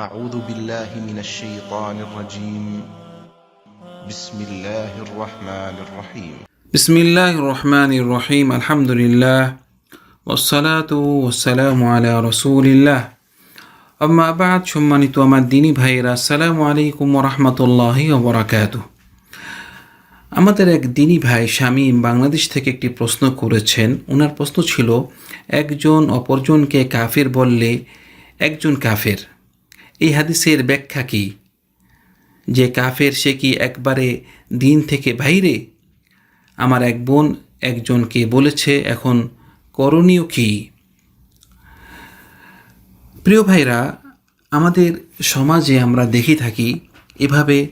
أعوذ بالله من الشيطان الرجيم بسم الله الرحمن الرحيم بسم الله الرحمن الرحيم الحمد لله والصلاة والسلام على رسول الله আম্মা বাদ সম্মানিত আমার দিনী ভাইয়েরা আসসালামু আলাইকুম রহমতুল্লাহি ওবরাকাত আমাদের এক দিনী ভাই শামীম বাংলাদেশ থেকে একটি প্রশ্ন করেছেন ওনার প্রশ্ন ছিল একজন অপরজনকে কাফের বললে একজন কাফের এই হাদিসের ব্যাখ্যা কি? যে কাফের সে কি একবারে দিন থেকে বাইরে? আমার এক বোন একজনকে বলেছে, এখন করণীয় কি? প্রিয় ভাইরা, আমাদের সমাজে আমরা দেখে থাকি এভাবে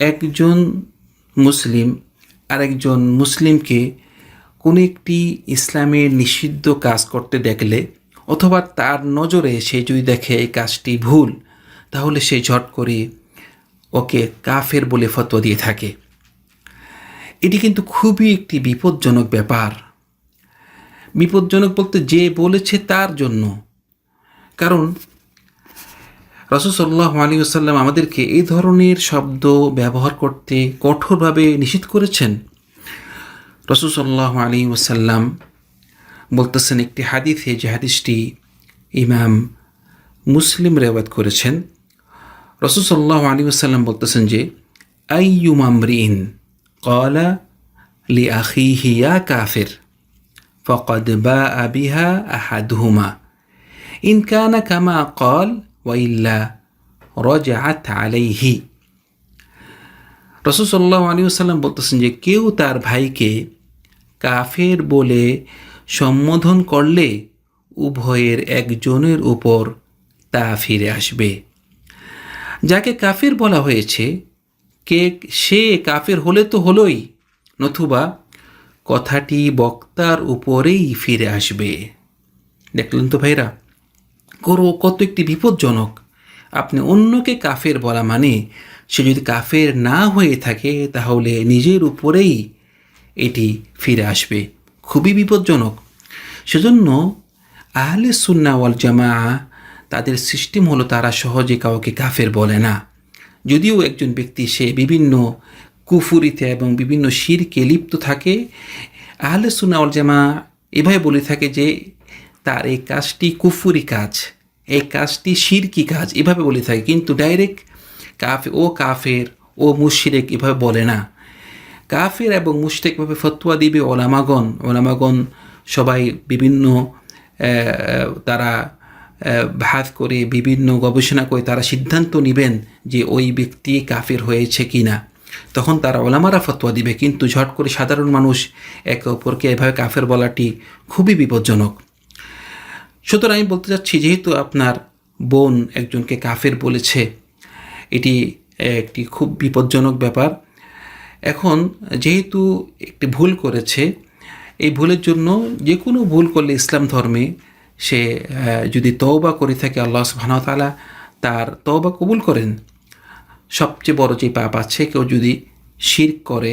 একজন মুসলিম আরেকজন মুসলিমকে কোনো একটি ইসলামের নিষিদ্ধ কাজ করতে দেখলে অথবা তার নজরে সে যদি দেখে এই কাজটি ভুল, তাহলে সে ঝট করে ওকে কাফের বলে ফতোয়া দিয়ে থাকে। এটি কিন্তু খুবই একটি বিপজ্জনক ব্যাপার। বিপজ্জনক বলতে যে বলেছে তার জন্য। কারণ রসুসল্লাহ আলী আসাল্লাম আমাদেরকে এই ধরনের শব্দ ব্যবহার করতে কঠোরভাবে নিষিদ্ধ করেছেন। রসুসল্লাহ আলী ওসাল্লাম বলতেছেন একটি হাদিসে যে হাদিসটি ইমাম মুসলিম রেওয়াত করেছেন রসুসল্লাহ আলী ওসাল্লাম বলতেছেন যে, আইয়ুম আমরিন কলা লি আখিহি ইয়া কাফির, ফকদ বা আবিহা আহাদহুমা, ইন কানা কামা কল ওয়াইল্লা রজাআত আলাইহি। রসুসল্লাহ আলী সাল্লাম বলতেছেন যে, কেউ তার ভাইকে কাফের বলে সম্বোধন করলে উভয়ের একজনের উপর তা ফিরে আসবে। যাকে কাফের বলা হয়েছে, কে, সে কাফের হলে তো হলোই, নতুবা কথাটি বক্তার উপরেই ফিরে আসবে। দেখলেন তো ভাইরা করো কত একটি বিপজ্জনক। আপনি অন্যকে কাফের বলা মানে সে যদি কাফের না হয়ে থাকে, তাহলে নিজের উপরেই এটি ফিরে আসবে। খুবই বিপজ্জনক। সেজন্য আহলে সুন্না ওয়াল জামা তাদের সিস্টেম হলো তারা সহজে কাউকে কাফের বলে না। যদিও একজন ব্যক্তি সে বিভিন্ন কুফুরিতে এবং বিভিন্ন শিরকে লিপ্ত থাকে, আহলে সুন্না ওয়াল জামা এভাবে বলে থাকে যে তার এই কাজটি কুফুরি কাজ, এই কাজটি শিরকি কাজ, এভাবে বলে থাকে। কিন্তু ডাইরেক্ট কাফে ও কাফের ও মুশিরেক এভাবে বলে না। কাফের এবং মুশরেকভাবে ফতুয়া দিবে ওলামাগন ওলামাগণ সবাই বিভিন্ন তারা ভাত করে, বিভিন্ন গবেষণা করে তারা সিদ্ধান্ত নেবেন যে ওই ব্যক্তি কাফের হয়েছে কি না তখন তারা ওলামারা ফতোয়া দিবে। কিন্তু ঝট করে সাধারণ মানুষ একে অপরকে এভাবে কাফের বলাটি খুবই বিপজ্জনক। সুতরাং আমি বলতে চাচ্ছি, যেহেতু আপনার বোন একজনকে কাফের বলেছে, এটি একটি খুব বিপজ্জনক ব্যাপার। এখন যেহেতু একটি ভুল করেছে, এই ভুলের জন্য যে কোনো ভুল করলে ইসলাম ধর্মে সে যদি তওবা করে থাকে, আল্লাহ সুবাহতালা তার তওবা কবুল করেন। সবচেয়ে বড় যে পাপ আছে, কেউ যদি শির করে,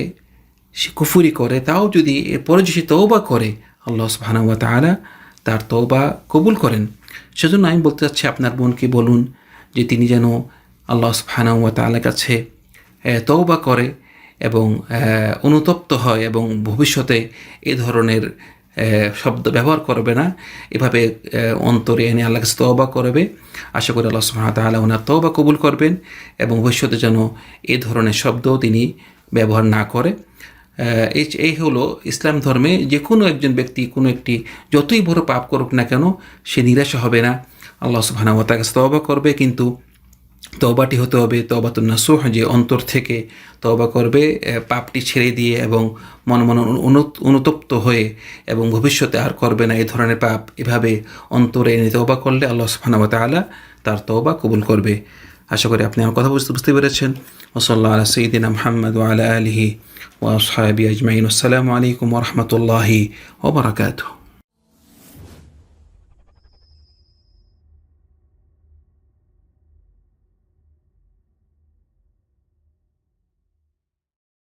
সে কুফুরি করে, তাও যদি এরপরে যদি সে তওবা করে, আল্লাহ সুবাহানুয়া তালা তার তওবা কবুল করেন। সেজন্য আমি বলতে চাচ্ছি, আপনার বোনকে বলুন যে তিনি যেন আল্লাহ সুবাহানুয়া তালার কাছে তওবা করে এবং অনুতপ্ত হয় এবং ভবিষ্যতে এ ধরনের শব্দ ব্যবহার করবে না। এভাবে অন্তরে এনে আল্লাহ কাছে তওবা করবে। আশা করি আল্লাহ তালা ওনার তওবা কবুল করবেন এবং ভবিষ্যতে যেন এ ধরনের শব্দ তিনি ব্যবহার না করে। এই হলো ইসলাম ধর্মে যে কোনো একজন ব্যক্তি, কোনো একটি যতই বড় পাপ করুক না কেন, সে নিরাশা হবে না। আল্লাহ সুবাহ তার কাছে তওবা করবে, কিন্তু তবাটি হতে হবে তবাতুল নাসুহ, যে অন্তর থেকে তবা করবে পাপটি ছেড়ে দিয়ে এবং মন মন অনুতপ্ত হয়ে এবং ভবিষ্যতে আর করবে না এই ধরনের পাপ। এভাবে অন্তরে এনে তবা করলে আল্লাহ সুফানাব তালা তার তবা কবুল করবে। আশা করি আপনি আমার কথা বুঝতে বুঝতে পেরেছেন। ওসল্লা আলা সঈদিন মোহাম্মদ আলা আলহি ওয়াসাবি আজমাইন। আসসালামু আলাইকুম রহমতুল্লাহি ওবরাকাতু